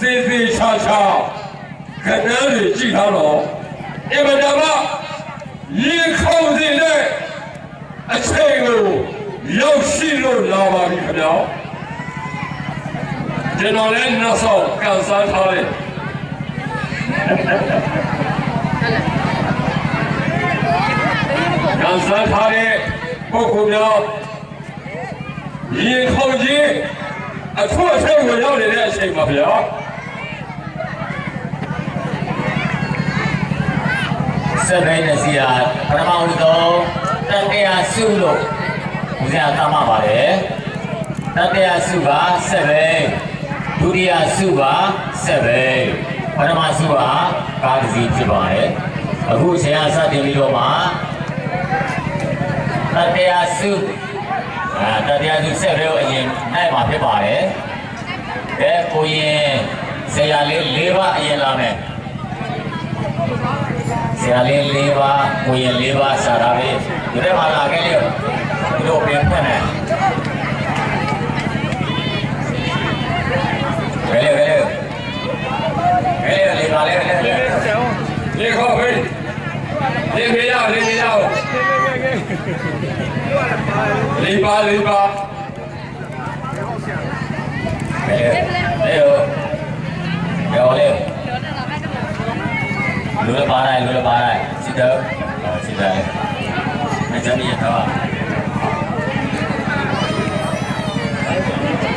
စေစေချာချာခဏန်းတွေကြည့်ထားတော့အင်မတန်မှရင်ခုန်စေတဲ့အချိန်ကိုရောက်ရှိလို့လာပါပြီခင်ဗျာကျွန်တော်လည်းနောက်ဆုံးကန်ဆန်းထားတယ်ကန်ဆန်းထားတဲ့ပုဂ္ဂိုလ်များရင်ခုန်ခြင်းအထွတ်အထိပ်ကိုရောက်နေတဲ့အချိန်ပါဗျာ စက်ဘိုင်းနဲ့စီယာပထမဦးဆုံးတတိယစုလို့ဦးဇင်းကသတ်မှတ်ပါတယ်တတိယစုကစက်ဘိန်းဒုတိယစုကစက်ဘိန်းပထမစုကကားတစ်စီးဖြစ်ပါတယ်အခုဆရာစတင်ပြီးတော့မှတတိယစုအာတတိယစုစက်ဘိန်းကိုအရင်နိုင်မှာဖြစ်ပါတယ်အဲကိုရင်ဆရာလေး၄ပါးအရင်လာမယ် ဆရာလေး၄ပါးကိုရင်၄ပါးစာတာပဲဒီထဲမှာလာခဲ့လို့ဒီလိုပြန်ဖက်နေဘယ်လိုဘယ်လိုဘယ်လိုလေးပါလေဘယ်လိုလေခေါ်ဖေးလေဖေးရလေဖေးရလေးပါလေးပါဘယ်လိုပြောလေလူ လည်းပါလိုက်လူလည်းပါလိုက်စီတော့စီတယ်မကြမ်းရတော့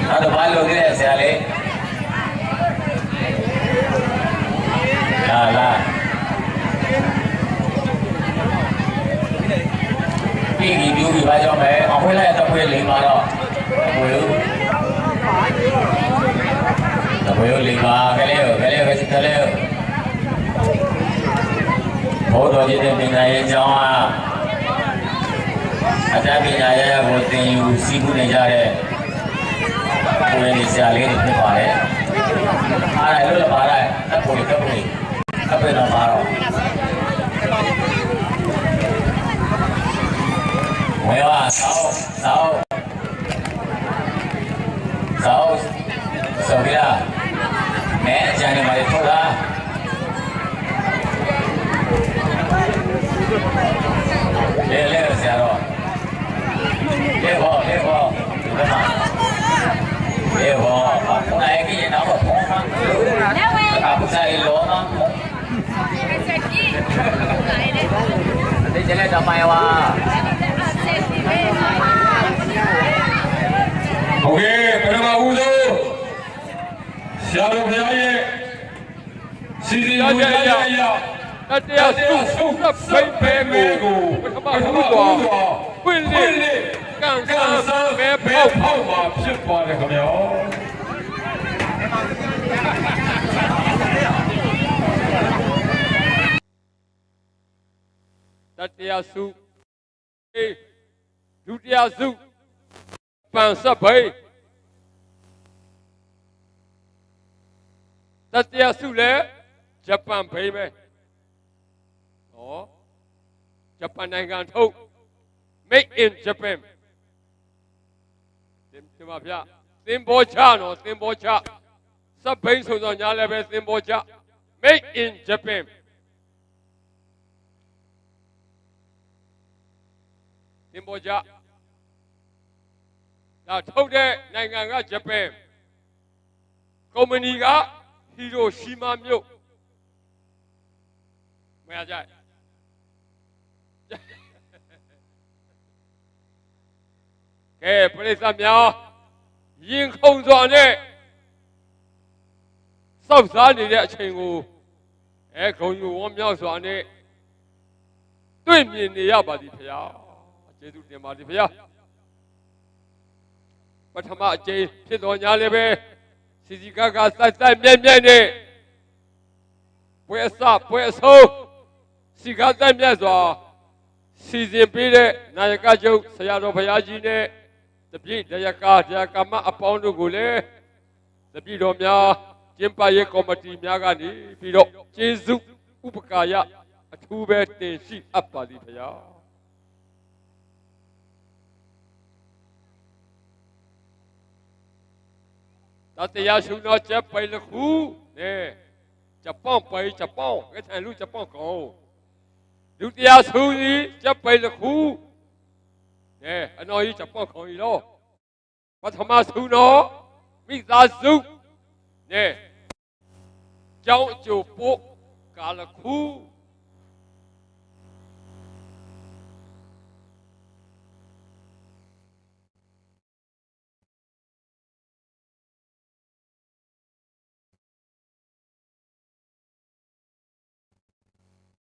အဲ့တော့ဘာလို့လဲဆရာလေးလာလာပြီးပြီပြူပြီဘာကြောင့်လဲအခွေးလိုက်တော့ခွေးလိမ်ပါတော့ခွေးလို့ခွေးလိမ်ပါကလေးကလေးကကလေး ဘောတော်ကြီးတဲ့ပညာရေးကျောင်းဟာအတတ်ပညာရရကိုသင်ယူစီးပူးနေကြတဲ့ကိုယ်ရည်ဆရာလေးတွေဖြစ်ပါတယ်အားရလို့လည်းပါလိုက်အဖို့ကပ်ဖို့အပေတော့ပါတော့ဝေဝါသောသောသောဆိုကြလားမဲအကြံနေပါလေထုတ်လားလေလေဆရာတော်လေဘောလေဘောဒီမှာလေဘောဘာနိုင်ကြီးတော့ဘာမှမလုပ်ဘူးအခုစားရလောမှာဒီကျလက်တော့မိုင်ဝါ ဟုတ်ကဲ့ပထမဦးဆုံးဆရာတော်ဘုရားရဲ့စီစီရရရရ တတရားစုစုပ်ဖိတ်ပဲကိုပထမဦးစွာဖွင့်လေကန်ဆ ကန်ဆ န်း န်း ပဲ ဘဲ ပေါက် ဖောက်မှာဖြစ်ပါတယ်ခင်ဗျာ တတရားစုအေးဒုတိယစုပန်ဆက်ဘိတ်တတရားစုလည်းဂျပန်ဘိတ်ပဲဟောဂျပန်နိုင်ငံထုတ် made in japan ဒီမှာဗျသင်္ဘောချနော်သင်္ဘောချစပ်ဘိန်းဆိုတော့ညာလည်းပဲသင်္ဘောချ made in japan သင်္ဘောချဒါထုတ်တဲ့နိုင်ငံကဂျပန်ကုမ္ပဏီကဟီရိုရှီမာမြို့မရကြိုက်ကဲပရိသတ်များရင်ခုန်စွာနဲ့စောက်စားနေတဲ့အချိန်ကိုအဲခုံယူဝမ်းမြောက်စွာနဲ့တွေ့မြင်နေရပါသည်ဖရာ ကျေးဇူးတင်ပါသည်ဖရာပထမအကျိန်ဖြစ်တော်ညာလည်းပဲစီစီကားကားစိုက်စိုက်မြဲမြဲနဲ့ပွဲစပွဲဆုံးစီကားစိုက်မြဲစွာစီစဉ်ပေးတဲ့နာယကချုပ်ဆရာတော်ဘုရားကြီးနဲ့တပြည့်တရားကာတရားကမ္မအပေါင်းတို့ကိုလည်းတပြည့်တော်များကျင်းပရေးကော်မတီများကနေပြီးတော့ကျေးဇူးဥပကာယအထူးပဲတင်ရှိအပ်ပါသည်ဖရာ တတတရားရှုတော့ချက်ပိုင်လခုနဲဂျပန်ပိုင်ဂျပန်ကဲထိုင်လူဂျပန်ကောလူတရားရှုကြီးချက်ပိုင်လခုနဲအနော်ကြီးဂျပန်ခေါင်းကြီးတော့ပထမရှုတော့မိသားစုနဲကျောင်းအကျိုးပို့ကာလခု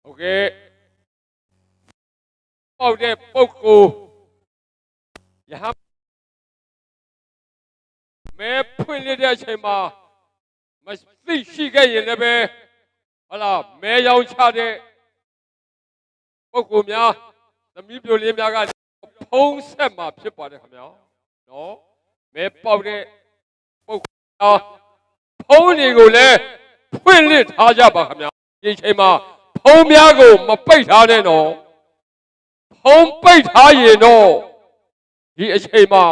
โอเคပေါက်တဲ့ပုတ်ကိုယဟမဲဖွင့်လိုက်တဲ့အချိန်မှာမသိရှိခဲ့ရင်လည်းပဲဟလာမဲရောင်ချတဲ့ပုတ်ကိုများသမီးပြိုလေးများကဖုံးဆက်မှာဖြစ်ပါတယ်ခင်ဗျာနော်မဲပေါက်တဲ့ပုတ်ကိုဖုံးတွေကိုလည်းဖွင့်လှစ်ထားကြပါခင်ဗျာဒီအချိန်မှာ ဖုံးများကိုမပိတ်ထားနဲ့နော်ဖုံးပိတ်ထားရင်တော့ဒီအချိန်မှာ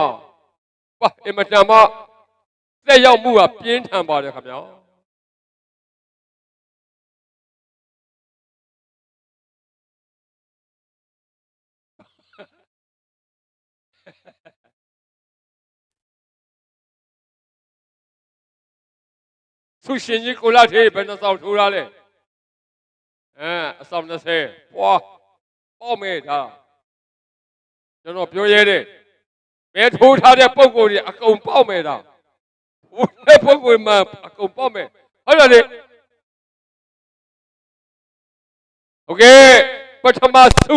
ပါအင်မတန်မှသက်ရောက်မှုကပြင်းထန်ပါတယ်ခင်ဗျာသူရှင်ကြီးကိုလာသေးဘယ်နှဆောင်ထိုးရလဲ အဲအဆောင်20ပွားပေါ့မဲ့ဒါကျွန်တော်ပြောရဲတယ်ဘယ်ထိုးထားတဲ့ပုံကိုယ်ကြီးအကုန်ပေါ့မဲ့တာဟိုတဲ့ပုံကိုယ်မှအကုန်ပေါ့မဲ့ဟုတ်တယ်လေโอเคပထမစု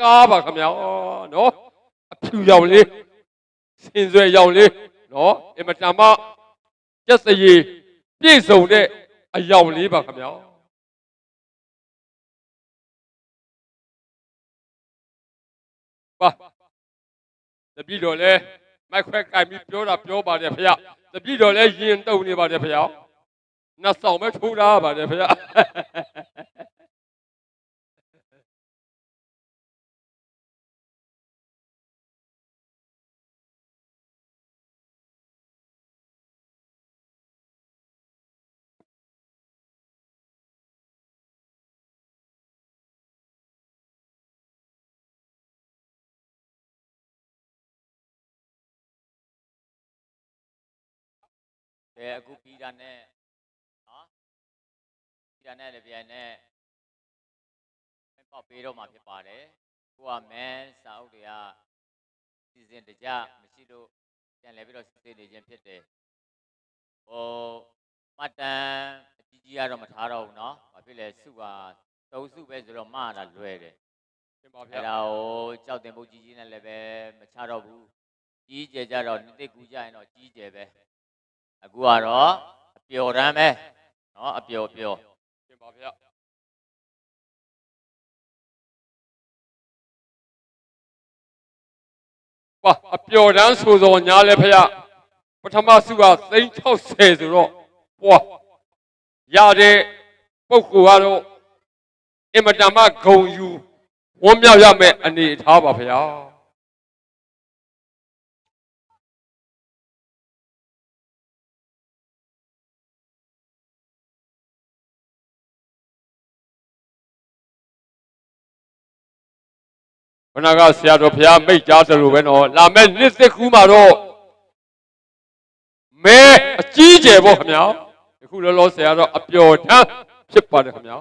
ကားပါခင်ဗျာနော်အဖြူရောင်လေးစင်စွယ်ရောင်လေးနော်အင်မတန်မှကျက်စရီပြည့်စုံတဲ့ အယောင်လေးပါခင်ဗျာပါတပည့်တော်လဲမိုက်ခွဲကင်ပြီးပြောတာပြောပါတယ်ဖေ။တပည့်တော်လဲယင်တုံနေပါတယ်ဖေ။နှစ်ဆောင်ပဲထိုးထားပါတယ်ဖေ။ ကဲအခုပြီးတာနဲ့နော်ပြီးတာနဲ့လည်းပြန်နဲ့ပေါက်ပေးတော့မှာဖြစ်ပါတယ်ကိုကမဲစာအုပ်တွေကစီစဉ်တကြမရှိလို့ပြန်လဲပြီးတော့စစ်ဆေးနေခြင်းဖြစ်တယ်ဟိုမှတ်တမ်းအကြီးကြီးကတော့မထားတော့ဘူးเนาะဘာဖြစ်လဲစုပါသုံးစုပဲဆိုတော့မှားတာလွယ်တယ် တင်ပါဗျာ အဲ့ဒါကိုကြောက်တင်ပုတ်ကြီးကြီးနဲ့လည်းပဲမချတော့ဘူးကြီးကျယ်ကြတော့နှစ်သိကူကြရင်တော့ကြီးကျယ်ပဲ အခုကတော့အပျော်တမ်းပဲเนาะအပျော်ပျော် တင်ပါဗျာပါအပျော်တန်းဆိုသောညာလဲဖျပထမစုက360ဆိုတော့ပွားရတဲ့ပုဂ္ဂိုလ်ကတော့အင်မတန်မှဂုံယူဝန်းမြောက်ရမယ့်အနေအထားပါဖျာ ခဏကဆရာတော်ဘုရားမိတ်ကြားသလိုပဲနော်လာမဲ့နှစ်သက်ကူးမှာတော့မဲအကြီးကျယ်ပေါ့ခင်ဗျာအခုလောလောဆရာတော့အပျော်တမ်းဖြစ်ပါတယ်ခင်ဗျာ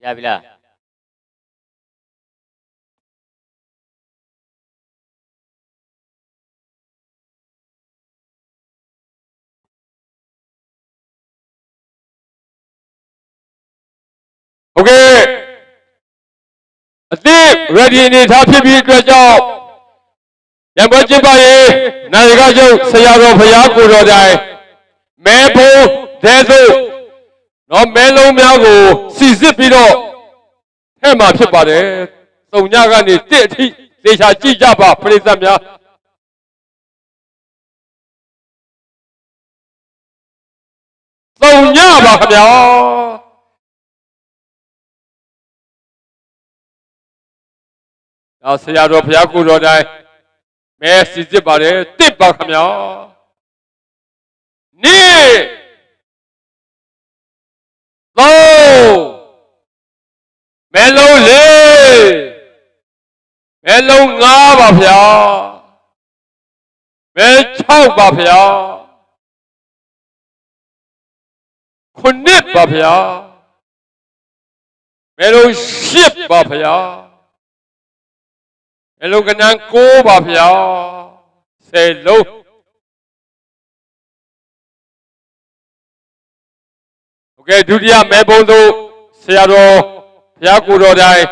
Ya bila. Oke. Okay. Atip ready ni tapi bi dua jauh. Yang berjumpa ye, nanti kau jauh saya roh saya kurang jai. Mampu, desu, နော်မဲလုံးများကိုစီစစ်ပြီးတော့ထဲမှာဖြစ်ပါတယ်သုံညကနေတစ်အထိသေချာကြည့်ကြပါပရိသတ်များသုံညပါခင်ဗျာဒါဆရာတော်ဘုရားကိုယ်တော်တိုင်မဲစီစစ်ပါတယ်တစ်ပါခင်ဗျာနေ့ သုံးမဲလုံးလေးမဲလုံး၅ပါဗျာမဲ6ပါဗျာခုနှစ်ပါဗျာမဲလုံး10ပါဗျာမဲလုံးကနန်း9ပါဗျာ10လုံး ကဲဒုတိယမဲပုံးသို့ဆရာတော်ဘုရားကိုတော်တိုင်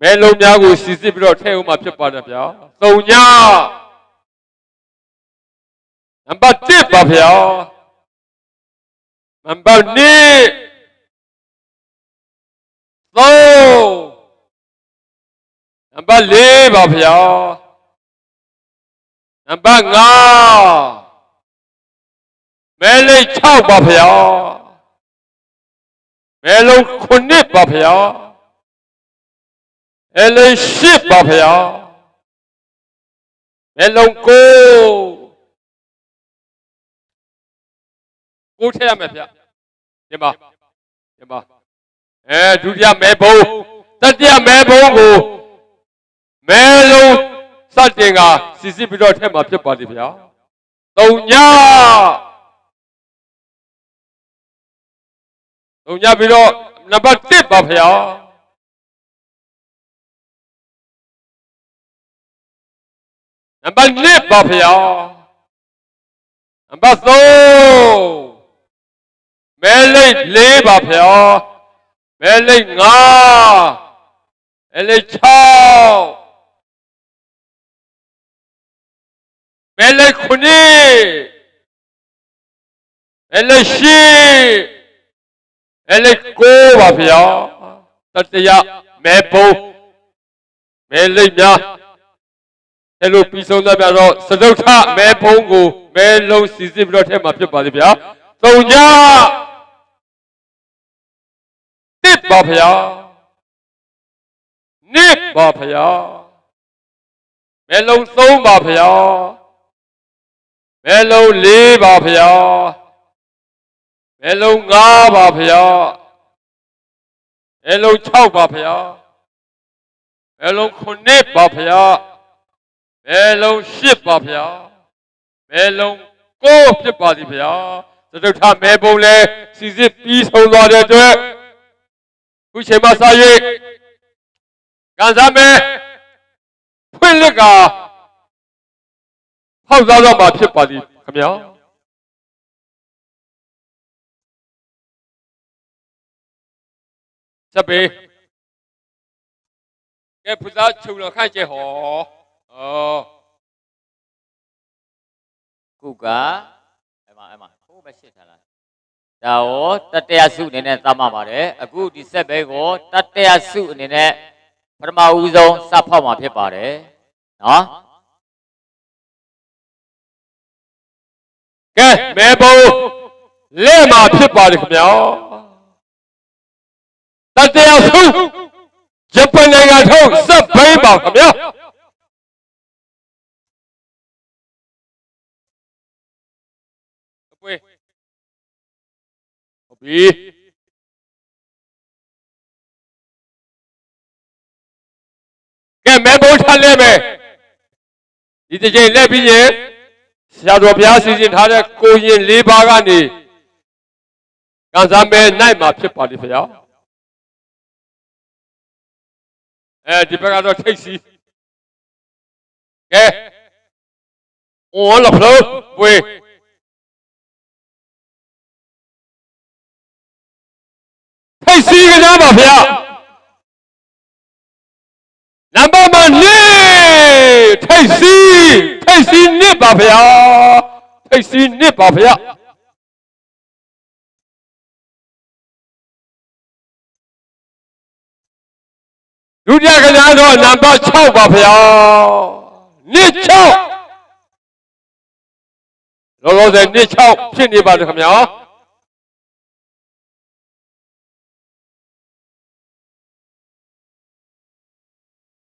မဲလုံးများကိုစီစစ်ပြီးတော့ထည့်ဦးမှာဖြစ်ပါတယ်ဗျာ။၃ညနံပါတ်1ပါဗျာ။နံပါတ်2 3နံပါတ်4ပါဗျာ။နံပါတ်5မဲလေး6ပါဗျာ။ မဲလုံး9ပါဗျာအဲလေး10ပါဗျာမဲလုံး9ကိုထည့်ရမယ်ဗျဒီမှာဒီမှာအဲဒုတိယမဲဘုံတတိယမဲဘုံကိုမဲလုံးစတင်ကစီစစ်ပြီးတော့ထည့်မှာဖြစ်ပါလိမ့်ဗျာသုံးည သုံးညပြီးတော့နံပါတ်1ပါဗျာနံပါတ်2ပါဗျာနံပါတ်3မဲလိတ်4ပါဗျာမဲလိတ်5မဲလိတ်6မဲလိတ်9မဲလိတ်10 အဲလေးကိုပါဗျာတတရမဲဘုံမဲလိတ်များအဲလိုပြီးဆုံးသွားပြတော့စတုထမဲဘုံကိုမဲလုံးစီစစ်ပြီးတော့ထဲမှာဖြစ်ပါလိမ့်ဗျာသုံးကြတစ်ပါဗျာနှစ်ပါဗျာမဲလုံးသုံးပါဗျာမဲလုံးလေးပါဗျာ အဲလုံး၅ပါဖျားအဲလုံး6ပါဖျားအဲလုံး9ပါဖျားအဲလုံး10ပါဖျားအဲလုံး9ဖြစ်ပါသည်ဖျားသတုထမဲပုံလဲစီစစ်ပြီးဆုံးသွားတဲ့အတွက်ခုချိန်မှစ၍ကန်စားမဲဖွင့်လက်ကဟောက်သားတော့မှာဖြစ်ပါသည်ခင်ဗျာ ဆက်ပေးကဲဖူသားချုပ်လခန့်ကျဲဟောဩခုကအဲ့မှာအဲ့မှာဟိုးပဲရှစ်ထားလားဒါရောတတရာစုအနေနဲ့သတ်မှတ်ပါတယ်အခုဒီဆက်ဘဲကိုတတရာစုအနေနဲ့ပထမဦးဆုံးစဖောက်မှာဖြစ်ပါတယ်နော်ကဲမဲပုံလက်မှာဖြစ်ပါတယ်ခင်ဗျာ တတရားစုဂျပန်နိုင်ငံထုတ်စက်ဘိန်းပါခင်ဗျာအပွေဟုတ်ပြီကဲမဲပုံထားလဲမယ်ဒီတစ်ချိန်လက်ပြီးရင်ဆရာတော်ဘုရားစီစဉ်ထားတဲ့ကိုရင်၄ပါးကနေကံစားမဲနိုင်မှာဖြစ်ပါလိမ့်ဗျာ အဲဒီဘက်ကတော့ထိတ်စီကဲဩလဖလို့ပွေထိတ်စီကစားပါဗျာနံပါတ်မနေထိတ်စီထိတ်စီနစ်ပါဗျာထိတ်စီနစ်ပါဗျာ ဒုတိယကညာတော့နံပါတ်6ပါဗျာနှစ်6လောလောဆယ်နှစ်6ဖြစ်နေပါတယ်ခင်ဗျာ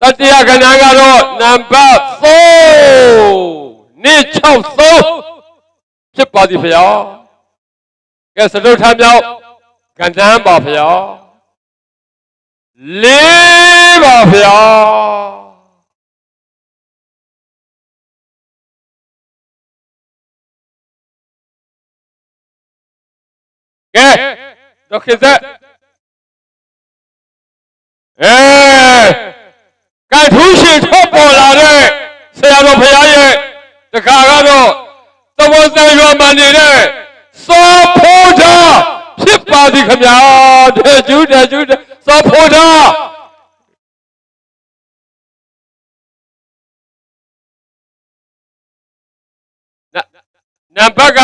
တတိယကညာကတော့နံပါတ်3နှစ်6 3ဖြစ်ပါသည်ဗျာကဲစတုထမ်းမြောက်ကဏ္ဍပါဗျာလေး ပါဗျာကဲဒုက္ခစက်အဲကဲထူးရှင်ထွက်ပေါ်လာတဲ့ဆရာတော်ဘုရားရဲ့တခါက နံပါတ်က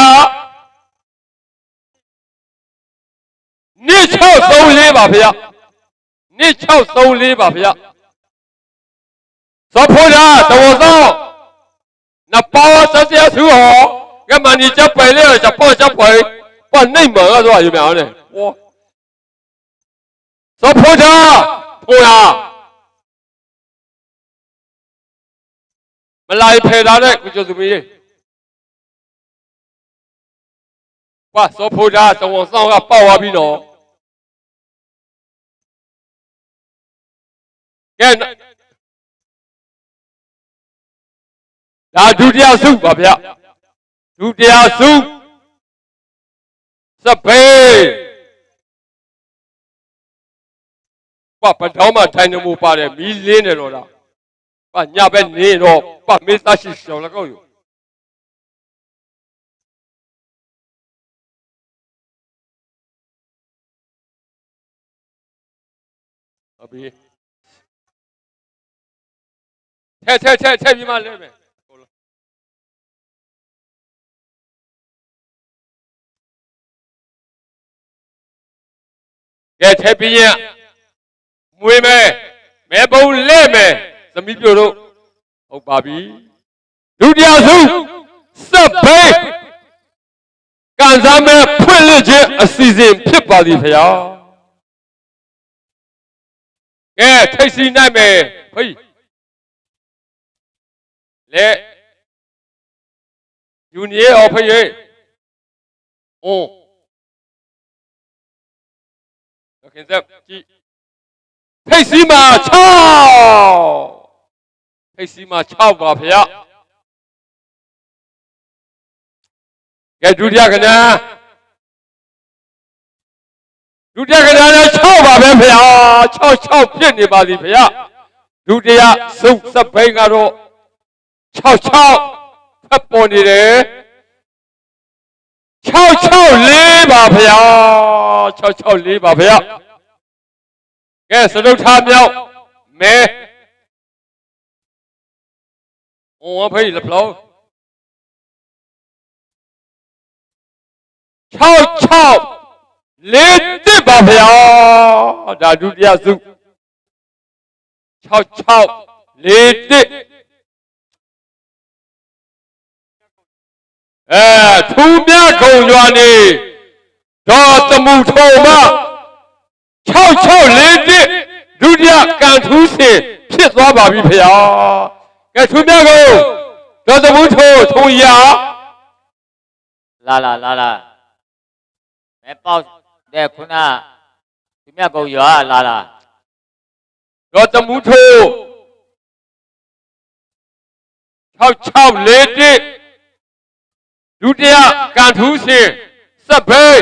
နှစ်634ပါဗျာနှစ်634ပါဗျာသောဖိုးရာတော်သောနပေါ်စစရသူဟောကမနီချက်ပဲလေချက်ပေါ်ချက်ပဲပေါ်နိုင်မှာတော့ရမြောင်းတယ်ဟောသောဖိုးရာဖိုးရာမလိုက်ဖယ်တာတဲ့ကုကျော်သူမီး ကွာစောဖိုးသားတဝန်ဆောင်ကပေါက်သွားပြီနော်ကဲဒါဒုတိယစုပါဗျဒုတိယစုစပေကွာပထောင်းမှာထိုင်နေမှုပါတယ်မီးလင်းတယ်တော့လားကွာညဘက်နေတော့ကွာမေးသားရှိရှောင်းလည်းကောက်อยู่ ဟုတ်ပြီထက်ထက်ထက်ထက်ပြီးမှလဲမယ်ဟုတ်လားကဲထက်ပြီးရင်မွေးမယ်မဲပုံလဲမယ်သမီးပြို့တို့ဟုတ်ပါပြီဒုတိယစုစက်ဘေးကန်စားမဲ့ဖွင့်လှစ်ခြင်းအစီအစဉ်ဖြစ်ပါသည်ဖျား 哎，开心ที่你有你二朋友，哦ม่ฮึ่ยเนี่ย操ยู่นี้โอ้ ဒုတိယခဏဒုတိယကဏ္ဍနဲ့6ပါပဲဖေဟာ6 6ပြစ်နေပါသည်ဖေဟာဒုတိယစုပ်စပိန်ကတော့6 6ဖတ်ပေါ်နေတယ်6 6 4ပါဖေဟာ6 6 4ပါဖေဟာကဲစလုတ်ထားမြောက်မဲဟောဖေးလပလော6 6လေး တစ်ပါဗျာဒါဒုတိယစု66လေးတစ်အဲထူမြခုံရွာနေဒေါ်တမှုထုံမ66လေးတစ်ဒုတိယကံထူးစင်ဖြစ်သွားပါပြီဖေဟာကဲထူမြခုံဒေါ်တမှုထုံထုံရလာလာလာလာမဲပေါက် တဲ့ခုနသူမြတ်ကုံရွာလာလာဒေါ်တမှုထုံ66လေးတစ်ဒုတိယကံထူးစင်စက်ဘေး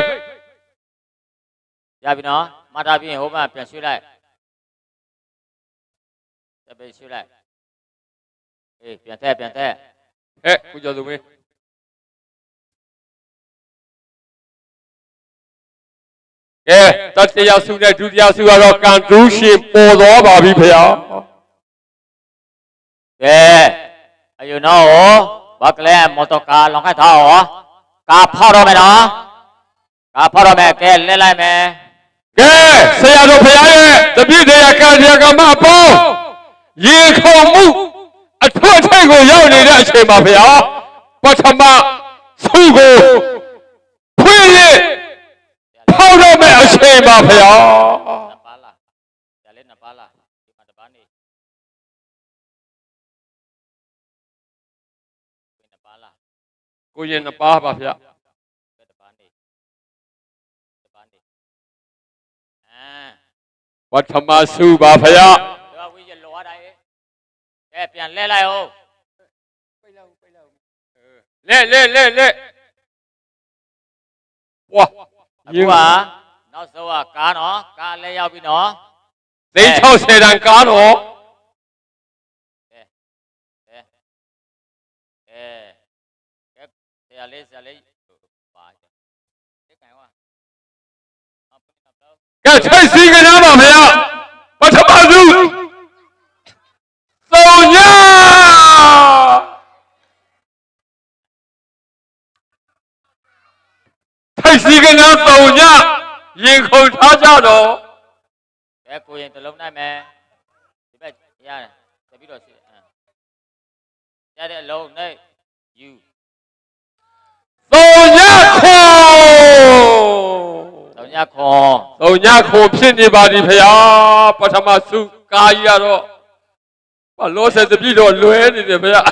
ရပြီနော်မတာပြီးရင်ဟိုမှာပြန်ရွှေ့လိုက်တပည့်ရွှေ့လိုက်အေးပြန်တက်ပြန်တက်ဟဲ့ကိုကျော်သူမင်း ကဲတတိယဆုနဲ့ဒုတိယဆုကတော့ကံထူးရှင်ပေါ်တော်ပါပြီဖေဟာ ကဲအယူနော်ဘာကလဲမော်တော်ကားလောင်းခိုက်ထားဟောကားဖောက်တော့မယ်နော်ကားဖောက်တော့မယ်ကဲလဲလိုက်မယ် ကဲဆရာတော်ဖေဟာရဲ့တပည့်တွေကံတရားကမပေါ့ ရေခုန်မှုအထွတ်ထိပ်ကိုရောက်နေတဲ့အချိန်ပါဗျာပထမ ပါဗျာနှစ်ပါးလားဒါလည်းနှစ်ပါးလားဒီမှာတစ်ပါးနေဒီနှစ်ပါးလားကိုရင်နှစ်ပါးပါဗျာဘယ်တစ်ပါးနေတစ်ပါးနေအာပထမဆုပါဗျာတော့ဝိရလောရတာရဲ့ကဲပြန်လဲလိုက်အောင်လဲလဲလဲလဲဝါအခုက နောက်ဆုံးကကားနော်ကားလဲရောက်ပြီနော်သိန်း60တန်ကားတော့အဲအဲကဲဆရာလေးဆရာလေးပါဒီကံဝါအပနတော့ကဲထိုက်စီကနားပါဗျာပထမဆုသုံးညထိုက်စီကနားသုံးည ရင်ခုန်ထားကြတော့ကဲကိုရင်တလုံးနိုင်မယ်ဒီဘက်ရတယ်တပြီးတော့စီရတဲ့အလုံးနဲ့ယူသုံးညခုန်တော့ညခွန်သုံးညခုန်ဖြစ်နေပါသည်ဗျာပထမဆုကာကြီးရတော့ဘာလို့ဆက်တပြည့်တော့လွဲနေတယ်ဗျာ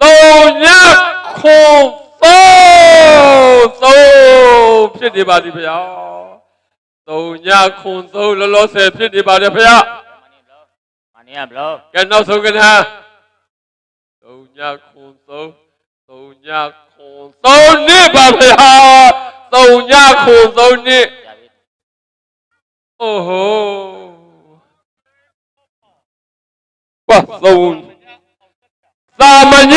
သုံးညခုန်သုံး သုံးဖြစ်နေပါသည်ဗျာသုံးညခုန်သုံးလောလောဆယ်ဖြစ်နေပါတယ်ဗျာမနီယဘလောကဲနောက်ဆုံးကနာသုံးညခုန်သုံးသုံးညခုန်သုံးနှစ်ပါဗျာသုံးညခုန်သုံးနှစ်ရပြီအိုးဟိုပါသုံးသာမည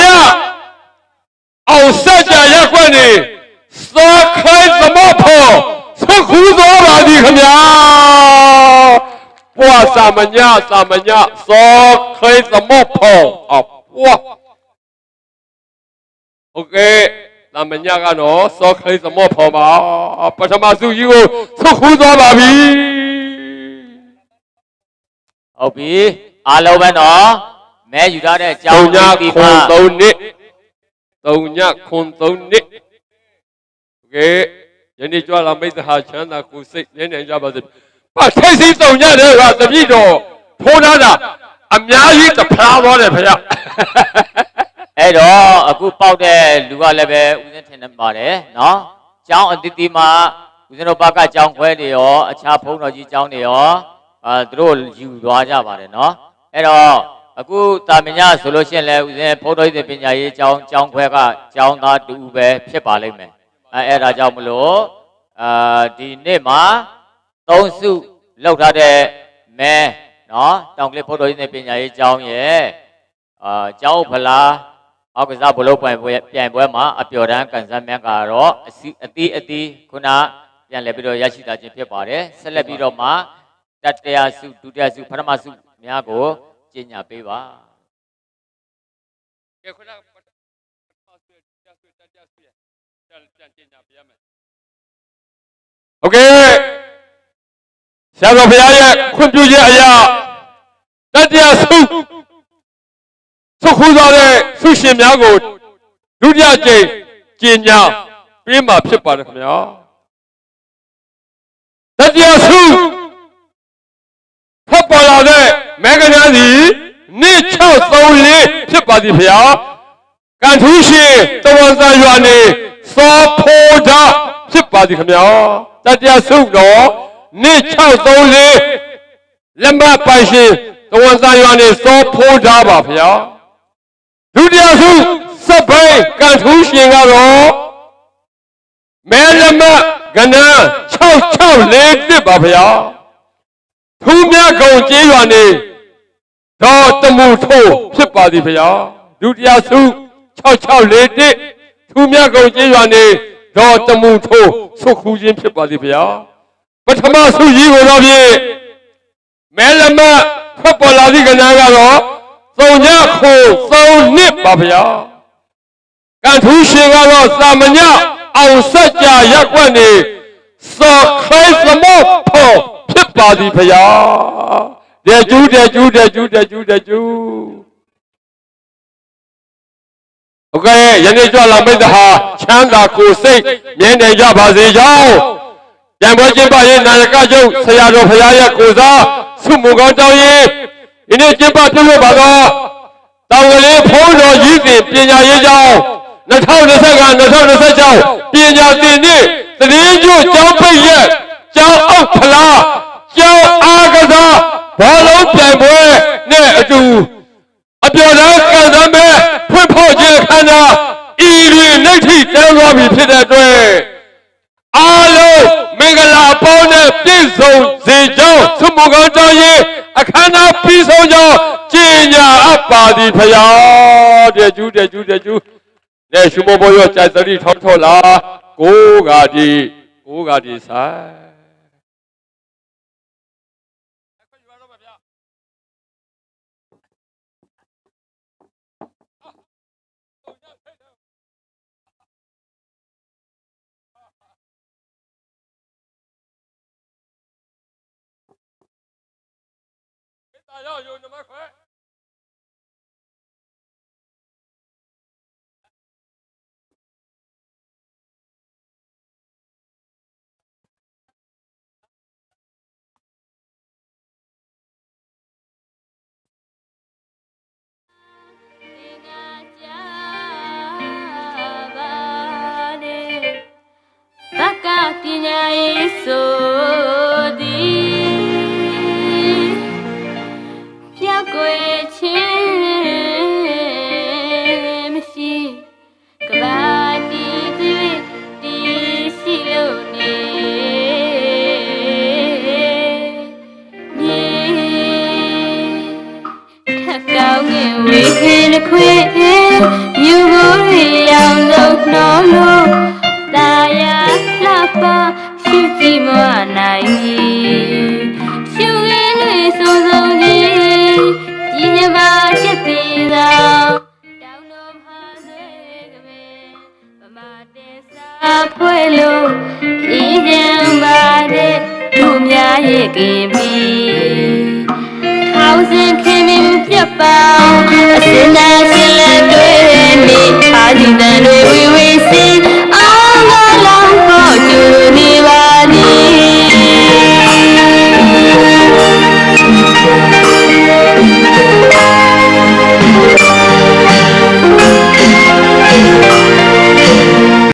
အောင်ဆက်ကြရက်ွက်နေစောခိုင်းသမောဖို့သုခူသောပါသည်ခမညာပွားသာမညသာမညစောခိုင်းသမောဖို့အပွားโอเคသာမညကတော့စောခိုင်းသမောဖို့ပါပထမစုကြီးကိုသုခူသောပါပြီ ဟုတ်ပြီအားလုံးပဲနော်မဲယူထားတဲ့အကြော သုံး င်း ည ဒီ ခွ မှာ န်သုံးနှစ် 3ည9နှစ်ကဲယနေ့ကြွလာမိတ်သဟာချမ်းသာကိုစိတ်နည်းနည်းကြပါစေပါထိတ်စီ3ညတဲ့ကတပြည့်တော်ထိုးထားတာအများကြီးတဖာသွားတယ်ခင်ဗျအဲ့တော့အခုပေါက်တဲ့လူကလည်းပဲဦးဇင်းထင်နေပါတယ်နော်ကျောင်းအတီးတီမှာဦးဇင်းတို့ဘာကကျောင်းခွဲနေရောအခြားဘုန်းတော်ကြီးကျောင်းနေရောအဲသူတို့ယူသွားကြပါတယ်နော်အဲ့တော့ အခုတာမညဆိုလို့ရှိရင်လည်းဦးစင်းဘုန်းတော်ကြီးတွေပညာရေးကျောင်းကျောင်းခွဲကကျောင်းသားတူပဲဖြစ်ပါလိမ့်မယ်အဲအဲ့ဒါကြောင့်မလို့အာဒီနေ့မှာသုံးစုလောက်ထားတဲ့မဲနော်တောင်ကလေးဘုန်းတော်ကြီးတွေပညာရေးကျောင်းရဲ့အာကျောင်းဖလားအောက်ကစားဘလို့ပွဲပွဲပြိုင်ပွဲမှာအပျော်တမ်းကန်ဆန်းမြတ်ကတော့အစီအသီးအသီးခုနပြန်လဲပြီးတော့ရရှိတာခြင်းဖြစ်ပါတယ်ဆက်လက်ပြီးတော့မှတတရာစုဒုတိယစုပထမစုများကို ကျင့်ညာပေးပါ ကဲခုနကပထမဆွေတဆွေတတဆွေပြန်ပြန်ကျင်ညာပြရမယ်โอเคဆရာတော်ဘုရားရဲ့ခွင့်ပြုချက်အရာတတရားဆုသုခူသောတဲ့ဆုရှင်များကိုဒုတိယကြိမ်ကျင်ညာပေးမှာဖြစ်ပါတယ်ခင်ဗျာတတရားဆုဖတ်ပေါ်လာတဲ့ မေဂနာစီနှစ်634ဖြစ်ပါသည်ဗျာကံထူးရှင်တဝန်စာရွာနေစောဖိုးတာဖြစ်ပါသည်ခင်ဗျာတတရားဆုတော့နှစ်634လက်မပိုင်ရှင်တဝန်စာရွာနေစောဖိုးတာပါဗျာဒုတိယဆုစက်ဘိုင်းကံထူးရှင်ကတော့မဲလက်မကဏ္ဍ6641ပါဗျာထူးမြတ်ကုံကျေးရွာနေ တော့တမှုထိုးဖြစ်ပါသည်ဗျာဒုတိယဆု6641ထူးမြတ်ကုံကျေးရွာနေတော့တမှုထိုးဆုခူးခြင်းဖြစ်ပါသည်ဗျာပထမဆုကြီးကိုတော့ဖြင့်မဲလမဖတ်ပေါ်လာသည့်ကဏ္ဍကတော့သုံညခိုသုံနှစ်ပါဗျာကံထူးရှင်ကတော့သာမညအောင်ဆက်ကြရက်ွက်နေစော်ခိုင်းသမောဖို့ဖြစ်ပါပါသည်ဖရာ တဲ့ကျူးတဲ့ကျူးတဲ့ကျူးတဲ့ကျူးတဲ့ကျူးโอเคယနေ့ကြွလာမိတ်ဟာချမ်းသာကိုယ်စိတ်မြဲနေကြပါစေကြောင်းကြံပွဲကျင်းပရေးနာယကချုပ်ဆရာတော်ဖရာရဲ့ကိုယ်စားဆုမွန်ကောင်းတောင်းရင်ဒီနေ့ကျင်းပပြုလုပ်ပါတော့တောင်ကလေးဖုံးတော်ကြီးစဉ်ပညာရေးကျောင်း2025 2026ပညာသင်နှစ်သတင်းကျွကျောင်းပိတ်ရက်ကျောင်းအောက်ဖလားကျောင်းအားကစား ဘောလုံးပြိုင်ပွဲနဲ့အတူအပြော်သားကံစမ်းပဲဖွင့်ဖို့ခြင်းခန္ဓာဤတွင်နှိဋ္ဌိတန်းသွားပြီဖြစ်တဲ့အတွက်အားလုံးမင်္ဂလာပေါင်းနဲ့ပြည့်စုံစေကြောင်းသုမုကောင်းတောင်းရင်အခမ်းအနားပြီးဆုံးကြောင်းကြေညာအပ်ပါသည်ဖယားတဲ့ကျူးတဲ့ကျူးတဲ့ကျူးနဲ့ရှုမဘောရောကြိုက်စရိထောထောလာကိုးကာဒီကိုးကာဒီဆိုင် 大家有什么快？ များရဲ့ကင်ပြီးထောင်စင်ခင်မင်းပြတ်ပေါင်းအစင်သာရှင်လက်တွေနေအာဒီတန်တွေဝီဝီ